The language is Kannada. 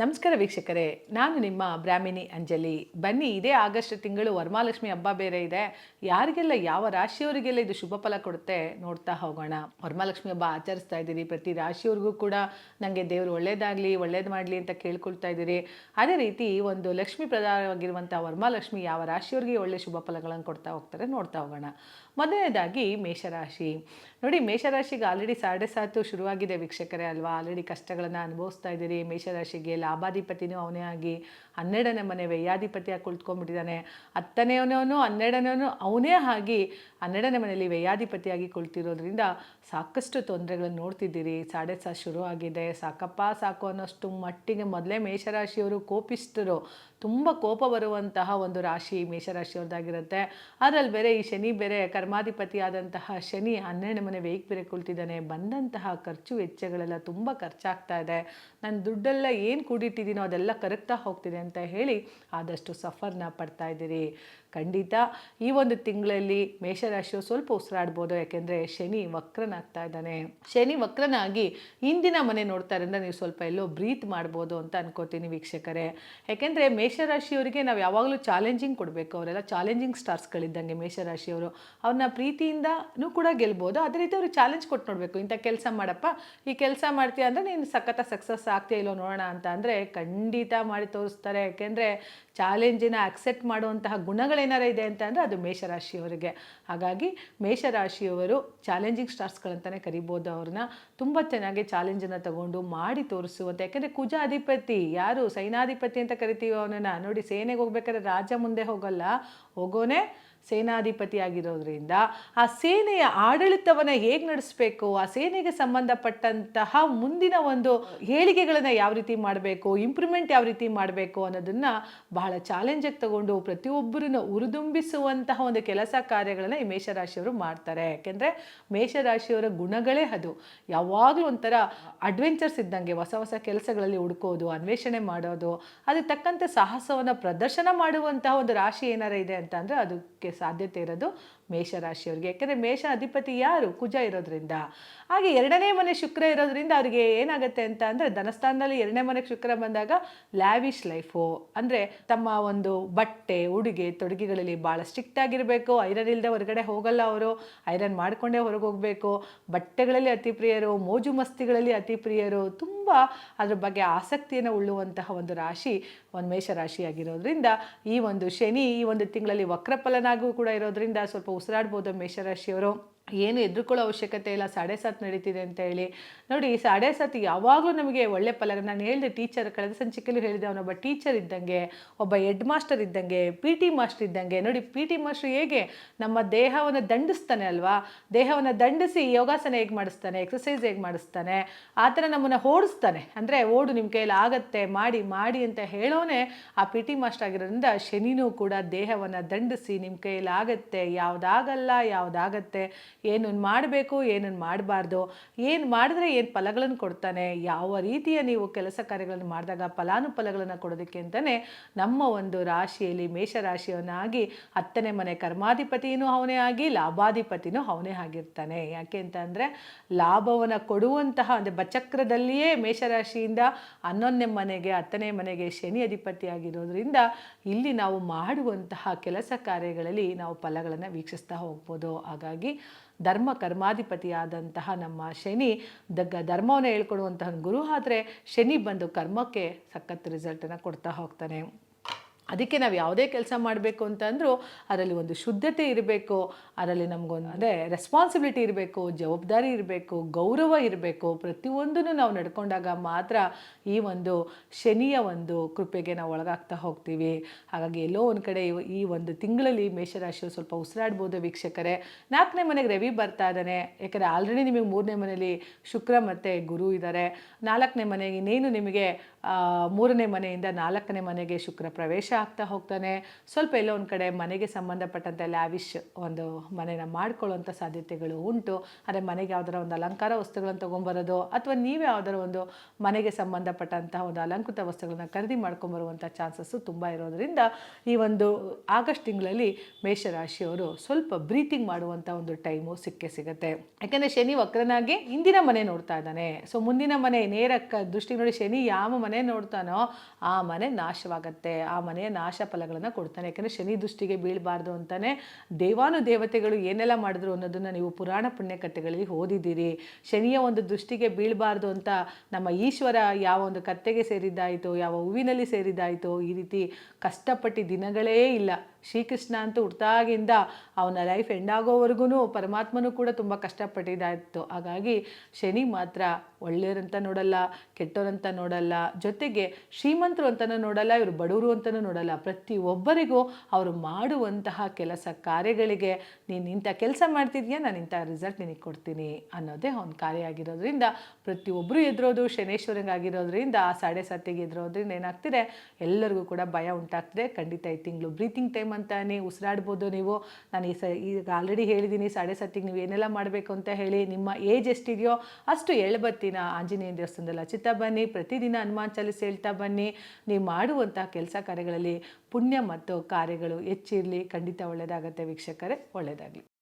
ನಮಸ್ಕಾರ ವೀಕ್ಷಕರೇ, ನಾನು ನಿಮ್ಮ ಬ್ರಾಹ್ಮಿಣಿ ಅಂಜಲಿ. ಬನ್ನಿ, ಇದೇ ಆಗಸ್ಟ್ ತಿಂಗಳು ವರಮಾಲಕ್ಷ್ಮಿ ಹಬ್ಬ ಬೇರೆ ಇದೆ. ಯಾರಿಗೆಲ್ಲ ಯಾವ ರಾಶಿಯವರಿಗೆಲ್ಲ ಇದು ಶುಭ ಫಲ ಕೊಡುತ್ತೆ ನೋಡ್ತಾ ಹೋಗೋಣ. ವರಮಾಲಕ್ಷ್ಮಿ ಹಬ್ಬ ಆಚರಿಸ್ತಾ ಇದ್ದೀರಿ, ಪ್ರತಿ ರಾಶಿಯವ್ರಿಗೂ ಕೂಡ ನನಗೆ ದೇವರು ಒಳ್ಳೇದಾಗಲಿ, ಒಳ್ಳೇದು ಮಾಡಲಿ ಅಂತ ಕೇಳ್ಕೊಳ್ತಾ ಇದ್ದೀರಿ. ಅದೇ ರೀತಿ ಒಂದು ಲಕ್ಷ್ಮಿ ಪ್ರಧಾನವಾಗಿರುವಂಥ ವರಮಾಲಕ್ಷ್ಮಿ ಯಾವ ರಾಶಿಯವರಿಗೆ ಒಳ್ಳೆ ಶುಭ ಫಲಗಳನ್ನು ಕೊಡ್ತಾ ಹೋಗ್ತಾರೆ ನೋಡ್ತಾ ಹೋಗೋಣ. ಮೊದಲನೇದಾಗಿ ಮೇಷರಾಶಿ. ನೋಡಿ, ಮೇಷರಾಶಿಗೆ ಆಲ್ರೆಡಿ ಸಾಡೆ ಸಾತು ಶುರುವಾಗಿದೆ ವೀಕ್ಷಕರೇ ಅಲ್ವಾ? ಆಲ್ರೆಡಿ ಕಷ್ಟಗಳನ್ನು ಅನುಭವಿಸ್ತಾ ಇದ್ದೀರಿ. ಮೇಷರಾಶಿಗೆ ಲಾಭಾಧಿಪತಿನೂ ಅವನೇ ಆಗಿ ಹನ್ನೆರಡನೇ ಮನೆ ವ್ಯಯಾಧಿಪತಿಯಾಗಿ ಕುಳಿತುಕೊಂಡ್ಬಿಟ್ಟಿದ್ದಾನೆ. ಹತ್ತನೆಯವನವನು ಹನ್ನೆರಡನೇವನು ಅವನೇ ಆಗಿ ಹನ್ನೆರಡನೇ ಮನೆಯಲ್ಲಿ ವ್ಯಯಾಧಿಪತಿಯಾಗಿ ಕುಳಿತಿರೋದ್ರಿಂದ ಸಾಕಷ್ಟು ತೊಂದರೆಗಳನ್ನು ನೋಡ್ತಿದ್ದೀರಿ. ಸಾಡೆ ಸಾ ಶುರುವಾಗಿದೆ. ಸಾಕಪ್ಪ ಸಾಕು ಅನ್ನೋಷ್ಟು ಮಟ್ಟಿಗೆ ಮೊದಲೇ ಮೇಷರಾಶಿಯವರು ಕೋಪಿಸ್ತರು ತುಂಬ ಕೋಪ ಬರುವಂತಹ ಒಂದು ರಾಶಿ ಮೇಷರಾಶಿಯವ್ರದ್ದಾಗಿರುತ್ತೆ. ಅದರಲ್ಲಿ ಬೇರೆ ಈ ಶನಿ ಬೇರೆ ಕರ್ಮಾಧಿಪತಿಯಾದಂತಹ ಶನಿ ಹನ್ನೆರಡು ಮನೆ ವೇಗ್ ಬೇರೆ ಕುಳಿತಿದ್ದಾನೆ. ಬಂದಂತಹ ಖರ್ಚು ವೆಚ್ಚಗಳೆಲ್ಲ ತುಂಬ ಖರ್ಚಾಗ್ತಾ ಇದೆ. ನನ್ನ ದುಡ್ಡೆಲ್ಲ ಏನು ಕೂಡಿಟ್ಟಿದ್ದೀನೋ ಅದೆಲ್ಲ ಕರಗ್ತಾ ಹೋಗ್ತಿದೆ ಅಂತ ಹೇಳಿ ಆದಷ್ಟು ಸಫರ್ನ ಪಡ್ತಾ ಇದ್ದೀರಿ. ಖಂಡಿತ ಈ ಒಂದು ತಿಂಗಳಲ್ಲಿ ಮೇಷರಾಶಿಯು ಸ್ವಲ್ಪ ಉಸಿರಾಡ್ಬೋದು, ಯಾಕೆಂದರೆ ಶನಿ ವಕ್ರನಾಗ್ತಾ ಇದ್ದಾನೆ. ಶನಿ ವಕ್ರನಾಗಿ ಇಂದಿನ ಮನೆ ನೋಡ್ತಾ ಇರೋದ್ರಿಂದ ನೀವು ಸ್ವಲ್ಪ ಎಲ್ಲೋ ಬ್ರೀತ್ ಮಾಡ್ಬೋದು ಅಂತ ಅನ್ಕೋತೀನಿ ವೀಕ್ಷಕರೇ. ಯಾಕೆಂದರೆ ಮೇಷರಾಶಿಯವರಿಗೆ ನಾವು ಯಾವಾಗಲೂ ಚಾಲೆಂಜಿಂಗ್ ಕೊಡಬೇಕು. ಅವರೆಲ್ಲ ಚಾಲೆಂಜಿಂಗ್ ಸ್ಟಾರ್ಸ್ಗಳಿದ್ದಂಗೆ ಮೇಷರಾಶಿಯವರು. ಅವ್ರನ್ನ ಪ್ರೀತಿಯಿಂದನೂ ಕೂಡ ಗೆಲ್ಬೋದು. ಅದೇ ರೀತಿ ಅವ್ರಿಗೆ ಚಾಲೆಂಜ್ ಕೊಟ್ಟು ನೋಡಬೇಕು. ಇಂಥ ಕೆಲಸ ಮಾಡಪ್ಪ, ಈ ಕೆಲಸ ಮಾಡ್ತೀಯ ಅಂದರೆ ನೀನು ಸಖತ್ತ ಸಕ್ಸಸ್ ಆಗ್ತೀಯ ಇಲ್ಲೋ ನೋಡೋಣ ಅಂತ ಅಂದರೆ ಖಂಡಿತ ಮಾಡಿ ತೋರಿಸ್ತಾರೆ. ಯಾಕೆಂದರೆ ಚಾಲೆಂಜಿನ ಅಕ್ಸೆಪ್ಟ್ ಮಾಡುವಂತಹ ಗುಣಗಳೇನಾರ ಇದೆ ಅಂತ ಅಂದರೆ ಅದು ಮೇಷರಾಶಿಯವರಿಗೆ. ಹಾಗಾಗಿ ಮೇಷರಾಶಿಯವರು ಚಾಲೆಂಜಿಂಗ್ ಸ್ಟಾರ್ಸ್ಗಳಂತಲೇ ಕರಿಬೋದು ಅವ್ರನ್ನ. ತುಂಬ ಚೆನ್ನಾಗಿ ಚಾಲೆಂಜನ್ನು ತಗೊಂಡು ಮಾಡಿ ತೋರಿಸುವಂತೆ. ಯಾಕೆಂದರೆ ಕುಜ ಅಧಿಪತಿ ಯಾರು ಸೈನಾಧಿಪತಿ ಅಂತ ಕರಿತೀವಿ ಅವನನ್ನು. ನೋಡಿ, ಸೇನೆಗೆ ಹೋಗ್ಬೇಕಾದ್ರೆ ರಾಜ ಮುಂದೆ ಹೋಗಲ್ಲ. ಹೋಗೋನೇ ಸೇನಾಧಿಪತಿ ಆಗಿರೋದ್ರಿಂದ ಆ ಸೇನೆಯ ಆಡಳಿತವನ್ನು ಹೇಗೆ ನಡೆಸಬೇಕು, ಆ ಸೇನೆಗೆ ಸಂಬಂಧಪಟ್ಟಂತಹ ಮುಂದಿನ ಒಂದು ಹೇಳಿಕೆಗಳನ್ನು ಯಾವ ರೀತಿ ಮಾಡಬೇಕು ಇಂಪ್ರೂವ್ಮೆಂಟ್ ಯಾವ ರೀತಿ ಮಾಡಬೇಕು ಅನ್ನೋದನ್ನು ಬಹಳ ಚಾಲೆಂಜಾಗಿ ತಗೊಂಡು ಪ್ರತಿಯೊಬ್ಬರನ್ನು ಉರಿದುಂಬಿಸುವಂತಹ ಒಂದು ಕೆಲಸ ಕಾರ್ಯಗಳನ್ನು ಈ ಮೇಷರಾಶಿಯವರು ಮಾಡ್ತಾರೆ. ಯಾಕೆಂದರೆ ಮೇಷರಾಶಿಯವರ ಗುಣಗಳೇ ಅದು. ಯಾವಾಗಲೂ ಒಂಥರ ಅಡ್ವೆಂಚರ್ಸ್ ಇದ್ದಂಗೆ ಹೊಸ ಹೊಸ ಕೆಲಸಗಳಲ್ಲಿ ಹುಡುಕೋದು, ಅನ್ವೇಷಣೆ ಮಾಡೋದು ಅದಕ್ಕೆ ತಕ್ಕಂತೆ ಸಾಹಸವನ್ನು ಪ್ರದರ್ಶನ ಮಾಡುವಂತಹ ಒಂದು ರಾಶಿ ಏನಾರ ಇದೆ ಅಂತ ಅಂದರೆ ಅದಕ್ಕೆ ಸಾಧ್ಯತೆ ಇರೋದು ಮೇಷರಾಶಿಯವರಿಗೆ. ಯಾಕೆಂದರೆ ಮೇಷ ಅಧಿಪತಿ ಯಾರು? ಕುಜ ಇರೋದ್ರಿಂದ. ಹಾಗೆ ಎರಡನೇ ಮನೆ ಶುಕ್ರ ಇರೋದ್ರಿಂದ ಅವರಿಗೆ ಏನಾಗುತ್ತೆ ಅಂತ ಅಂದರೆ ಧನಸ್ಥಾನದಲ್ಲಿ ಎರಡನೇ ಮನೆಗೆ ಶುಕ್ರ ಬಂದಾಗ ಲ್ಯಾವಿಶ್ ಲೈಫು ಅಂದರೆ ತಮ್ಮ ಒಂದು ಬಟ್ಟೆ, ಉಡುಗೆ, ತೊಡುಗೆಗಳಲ್ಲಿ ಭಾಳ ಸ್ಟ್ರಿಕ್ಟ್ ಆಗಿರಬೇಕು. ಐರನ್ ಇಲ್ಲದೆ ಹೊರಗಡೆ ಹೋಗಲ್ಲ ಅವರು. ಐರನ್ ಮಾಡಿಕೊಂಡೇ ಹೊರಗೆ ಹೋಗಬೇಕು. ಬಟ್ಟೆಗಳಲ್ಲಿ ಅತಿ ಪ್ರಿಯರು, ಮೋಜು ಮಸ್ತಿಗಳಲ್ಲಿ ಅತಿ ಪ್ರಿಯರು. ತುಂಬ ಅದ್ರ ಬಗ್ಗೆ ಆಸಕ್ತಿಯನ್ನು ಉಳ್ಳುವಂತಹ ಒಂದು ರಾಶಿ ಒಂದು ಮೇಷರಾಶಿಯಾಗಿರೋದ್ರಿಂದ ಈ ಒಂದು ಶನಿ ಈ ಒಂದು ತಿಂಗಳಲ್ಲಿ ವಕ್ರಫಲನಾಗೂ ಕೂಡ ಇರೋದ್ರಿಂದ ಸ್ವಲ್ಪ ಉಸಿರಾಡ್ಬೋದು ಮೇಷರಾಶಿಯವರು. ಏನು ಎದುರ್ಕೊಳ್ಳೋ ಅವಶ್ಯಕತೆ ಇಲ್ಲ, ಸಾಡೆ ಸಾತ್ ನಡೀತಿದೆ ಅಂತ ಹೇಳಿ. ನೋಡಿ, ಈ ಸಾಡೆ ಸಾತ್ ಯಾವಾಗಲೂ ನಮಗೆ ಒಳ್ಳೆ ಫಲ ನಾನು ಹೇಳಿದೆ ಟೀಚರ್ ಕಳೆದ ಸಂಚಿಕೆಯಲ್ಲೂ ಹೇಳಿದೆ, ಅವನೊಬ್ಬ ಟೀಚರ್ ಇದ್ದಂಗೆ, ಒಬ್ಬ ಹೆಡ್ ಮಾಸ್ಟರ್ ಇದ್ದಂಗೆ ಪಿ ಟಿ ಮಾಸ್ಟರ್ ಇದ್ದಂಗೆ. ನೋಡಿ ಪಿ ಟಿ ಮಾಸ್ಟರ್ ಹೇಗೆ ನಮ್ಮ ದೇಹವನ್ನು ದಂಡಿಸ್ತಾನೆ ಅಲ್ವಾ? ದೇಹವನ್ನು ದಂಡಿಸಿ ಯೋಗಾಸನ ಹೇಗೆ ಮಾಡಿಸ್ತಾನೆ ಎಕ್ಸಸೈಸ್ ಹೇಗೆ ಮಾಡಿಸ್ತಾನೆ? ಆ ಥರ ನಮ್ಮನ್ನು ಓಡಿಸ್ತಾನೆ. ಅಂದರೆ ಓಡು ನಿಮ್ಮ ಕೈಯಲ್ಲಿ ಆಗತ್ತೆ, ಮಾಡಿ ಮಾಡಿ ಅಂತ ಹೇಳೋನೆ ಆ ಪಿ ಟಿ ಮಾಸ್ಟರ್ ಆಗಿರೋದ್ರಿಂದ ಶನಿನೂ ಕೂಡ ದೇಹವನ್ನು ದಂಡಿಸಿ ನಿಮ್ಮ ಕೈಯಲ್ಲಿ ಆಗತ್ತೆ. ಯಾವುದಾಗಲ್ಲ, ಯಾವುದಾಗತ್ತೆ. ಏನನ್ನು ಮಾಡಬೇಕು ಏನನ್ನು ಮಾಡಬಾರ್ದು, ಏನು ಮಾಡಿದ್ರೆ ಏನು ಫಲಗಳನ್ನು ಕೊಡ್ತಾನೆ, ಯಾವ ರೀತಿಯ ನೀವು ಕೆಲಸ ಕಾರ್ಯಗಳನ್ನು ಮಾಡಿದಾಗ ಫಲಾನುಫಲಗಳನ್ನು ಕೊಡೋದಕ್ಕೆ ಅಂತಲೇ ನಮ್ಮ ಒಂದು ರಾಶಿಯಲ್ಲಿ ಮೇಷರಾಶಿಯವನಾಗಿ ಹತ್ತನೇ ಮನೆ ಕರ್ಮಾಧಿಪತಿಯೂ ಅವನೇ ಆಗಿ ಲಾಭಾಧಿಪತಿನೂ ಅವನೇ ಆಗಿರ್ತಾನೆ. ಯಾಕೆ ಅಂತ ಅಂದರೆ ಲಾಭವನ್ನು ಕೊಡುವಂತಹ ಅಂದರೆ ಬಚಕ್ರದಲ್ಲಿಯೇ ಮೇಷರಾಶಿಯಿಂದ ಹನ್ನೊಂದನೇ ಮನೆಗೆ, ಹತ್ತನೇ ಮನೆಗೆ ಶನಿ ಅಧಿಪತಿ ಆಗಿರೋದ್ರಿಂದ ಇಲ್ಲಿ ನಾವು ಮಾಡುವಂತಹ ಕೆಲಸ ಕಾರ್ಯಗಳಲ್ಲಿ ನಾವು ಫಲಗಳನ್ನು ವೀಕ್ಷಿಸ್ತಾ ಹೋಗ್ಬೋದು. ಹಾಗಾಗಿ ಧರ್ಮ ಕರ್ಮಾಧಿಪತಿಯಾದಂತಹ ನಮ್ಮ ಶನಿ ದಗ್ಗ ಧರ್ಮವನ್ನು ಹೇಳ್ಕೊಡುವಂತಹ ಗುರು, ಆದರೆ ಶನಿ ಬಂದು ಕರ್ಮಕ್ಕೆ ಸಖತ್ ರಿಸಲ್ಟನ್ನು ಕೊಡ್ತಾ ಹೋಗ್ತಾನೆ. ಅದಕ್ಕೆ ನಾವು ಯಾವುದೇ ಕೆಲಸ ಮಾಡಬೇಕು ಅಂತಂದರೂ ಅದರಲ್ಲಿ ಒಂದು ಶುದ್ಧತೆ ಇರಬೇಕು, ಅದರಲ್ಲಿ ನಮಗೊಂದು ಅಂದರೆ ರೆಸ್ಪಾನ್ಸಿಬಿಲಿಟಿ ಇರಬೇಕು, ಜವಾಬ್ದಾರಿ ಇರಬೇಕು, ಗೌರವ ಇರಬೇಕು. ಪ್ರತಿಯೊಂದನ್ನು ನಾವು ನಡ್ಕೊಂಡಾಗ ಮಾತ್ರ ಈ ಒಂದು ಶನಿಯ ಒಂದು ಕೃಪೆಗೆ ನಾವು ಒಳಗಾಗ್ತಾ ಹೋಗ್ತೀವಿ. ಹಾಗಾಗಿ ಎಲ್ಲೋ ಒಂದು ಕಡೆ ಈ ಒಂದು ತಿಂಗಳಲ್ಲಿ ಮೇಷರಾಶಿಯು ಸ್ವಲ್ಪ ಉಸಿರಾಡ್ಬೋದು ವೀಕ್ಷಕರೇ. ನಾಲ್ಕನೇ ಮನೆಗೆ ರವಿ ಬರ್ತಾ ಇದ್ದಾನೆ. ಯಾಕಂದರೆ ಆಲ್ರೆಡಿ ನಿಮಗೆ ಮೂರನೇ ಮನೆಯಲ್ಲಿ ಶುಕ್ರ ಮತ್ತು ಗುರು ಇದ್ದಾರೆ ನಾಲ್ಕನೇ ಮನೆಗೆ ಇನ್ನೇನು ನಿಮಗೆ ಮೂರನೇ ಮನೆಯಿಂದ ನಾಲ್ಕನೇ ಮನೆಗೆ ಶುಕ್ರ ಪ್ರವೇಶ ಆಗ್ತಾ ಹೋಗ್ತಾನೆ. ಸ್ವಲ್ಪ ಎಲ್ಲೋ ಒಂದು ಕಡೆ ಮನೆಗೆ ಸಂಬಂಧಪಟ್ಟಂತೆ ಲ್ಯಾವಿಶ್ ಒಂದು ಮನೆನ ಮಾಡ್ಕೊಳ್ಳುವಂಥ ಸಾಧ್ಯತೆಗಳು ಉಂಟು. ಅಂದರೆ ಮನೆಗೆ ಯಾವ್ದಾರ ಒಂದು ಅಲಂಕಾರ ವಸ್ತುಗಳನ್ನು ತೊಗೊಂಬರೋದು ಅಥವಾ ನೀವೇ ಯಾವ್ದಾರ ಒಂದು ಮನೆಗೆ ಸಂಬಂಧಪಟ್ಟಂತಹ ಒಂದು ಅಲಂಕೃತ ವಸ್ತುಗಳನ್ನ ಖರೀದಿ ಮಾಡ್ಕೊಂಬರುವಂಥ ಚಾನ್ಸಸ್ಸು ತುಂಬ ಇರೋದರಿಂದ ಈ ಒಂದು ಆಗಸ್ಟ್ ತಿಂಗಳಲ್ಲಿ ಮೇಷರಾಶಿಯವರು ಸ್ವಲ್ಪ ಬ್ರೀತಿಂಗ್ ಮಾಡುವಂಥ ಒಂದು ಟೈಮು ಸಿಕ್ಕೇ ಸಿಗುತ್ತೆ. ಯಾಕೆಂದರೆ ಶನಿ ವಕ್ರನಾಗಿ ಹಿಂದಿನ ಮನೆ ನೋಡ್ತಾ ಇದ್ದಾನೆ. ಸೊ ಮುಂದಿನ ಮನೆ ನೇರ ದೃಷ್ಟಿ ನೋಡಿ ಶನಿ ಯಾವ ಮನೆ ನೋಡ್ತಾನೋ, ಆ ಮನೆ ನಾಶವಾಗತ್ತೆ, ಆ ಮನೆಯ ನಾಶ ಫಲಗಳನ್ನು ಕೊಡ್ತಾನೆ. ಯಾಕಂದರೆ ಶನಿ ದೃಷ್ಟಿಗೆ ಬೀಳಬಾರ್ದು ಅಂತಾನೆ ದೇವಾನು ದೇವತೆಗಳು ಏನೆಲ್ಲ ಮಾಡಿದ್ರು ಅನ್ನೋದನ್ನು ನೀವು ಪುರಾಣ ಪುಣ್ಯಕಥೆಗಳಲ್ಲಿ ಓದಿದ್ದೀರಿ. ಶನಿಯ ಒಂದು ದೃಷ್ಟಿಗೆ ಬೀಳಬಾರ್ದು ಅಂತ ನಮ್ಮ ಈಶ್ವರ ಯಾವ ಒಂದು ಕತ್ತೆಗೆ ಸೇರಿದ್ದಾಯಿತು, ಯಾವ ಹೂವಿನಲ್ಲಿ ಸೇರಿದ್ದಾಯಿತು, ಈ ರೀತಿ ಕಷ್ಟಪಟ್ಟು ದಿನಗಳೇ ಇಲ್ಲ. ಶ್ರೀಕೃಷ್ಣ ಅಂತ ಹುಟ್ಟಾಗಿಂದ ಅವನ ಲೈಫ್ ಎಂಡ್ ಆಗೋವರೆಗೂ ಪರಮಾತ್ಮನೂ ಕೂಡ ತುಂಬ ಕಷ್ಟಪಟ್ಟಿದ್ದಾಯಿತು ಹಾಗಾಗಿ ಶನಿ ಮಾತ್ರ ಒಳ್ಳೆಯವರಂತ ನೋಡಲ್ಲ, ಕೆಟ್ಟವರಂತ ನೋಡಲ್ಲ, ಜೊತೆಗೆ ಶ್ರೀಮಂತರು ಅಂತಲೂ ನೋಡಲ್ಲ, ಇವರು ಬಡವರು ಅಂತಲೂ ನೋಡಲ್ಲ. ಪ್ರತಿ ಒಬ್ಬರಿಗೂ ಅವರು ಮಾಡುವಂತಹ ಕೆಲಸ ಕಾರ್ಯಗಳಿಗೆ, ನೀನು ಇಂಥ ಕೆಲಸ ಮಾಡ್ತಿದ್ಯಾ? ನಾನು ಇಂಥ ರಿಸಲ್ಟ್ ನಿನಗೆ ಕೊಡ್ತೀನಿ ಅನ್ನೋದೇ ಅವ್ನ ಕಾರ್ಯ ಆಗಿರೋದ್ರಿಂದ ಪ್ರತಿಯೊಬ್ಬರು ಎದುರೋದು ಶನೇಶ್ವರಂಗಾಗಿರೋದ್ರಿಂದ ಆ ಸಾಡೆ ಸತ್ತಿಗೆ ಎದುರೋದ್ರಿಂದ ಏನಾಗ್ತಿದೆ? ಎಲ್ಲರಿಗೂ ಕೂಡ ಭಯ ಉಂಟಾಗ್ತಿದೆ. ಖಂಡಿತ ಈ ತಿಂಗಳು ಬ್ರೀತಿಂಗ್ ಟೈಮ್ ಅಂತಾನೆ ಉಸಿರಾಡ್ಬೋದು ನೀವು. ನಾನು ಈ ಸ, ಈಗ ಆಲ್ರೆಡಿ ಹೇಳಿದ್ದೀನಿ ಸಾಡೆ ಸತ್ತಿಗೆ ನೀವು ಏನೆಲ್ಲ ಮಾಡಬೇಕು ಅಂತ ಹೇಳಿ ನಿಮ್ಮ ಏಜ್ ಎಷ್ಟಿದೆಯೋ ಅಷ್ಟು ಎಳ್ಬತ್ತಿನ ಆಂಜನೇಯ ದೇವಸ್ಥಾನದಲ್ಲಿ ಅಚಿತ ಬನ್ನಿ, ಪ್ರತಿದಿನ ಹನುಮಾನ್ ಚಾಲಿಸ್ ಹೇಳ್ತಾ ಬನ್ನಿ. ನೀವು ಮಾಡುವಂಥ ಕೆಲಸ ಕಾರ್ಯಗಳಲ್ಲಿ ಪುಣ್ಯ ಮತ್ತು ಕಾರ್ಯಗಳು ಹೆಚ್ಚಿರಲಿ. ಖಂಡಿತ ಒಳ್ಳೆಯದಾಗತ್ತೆ ವೀಕ್ಷಕರೇ ಒಳ್ಳೆಯದಾಗಲಿ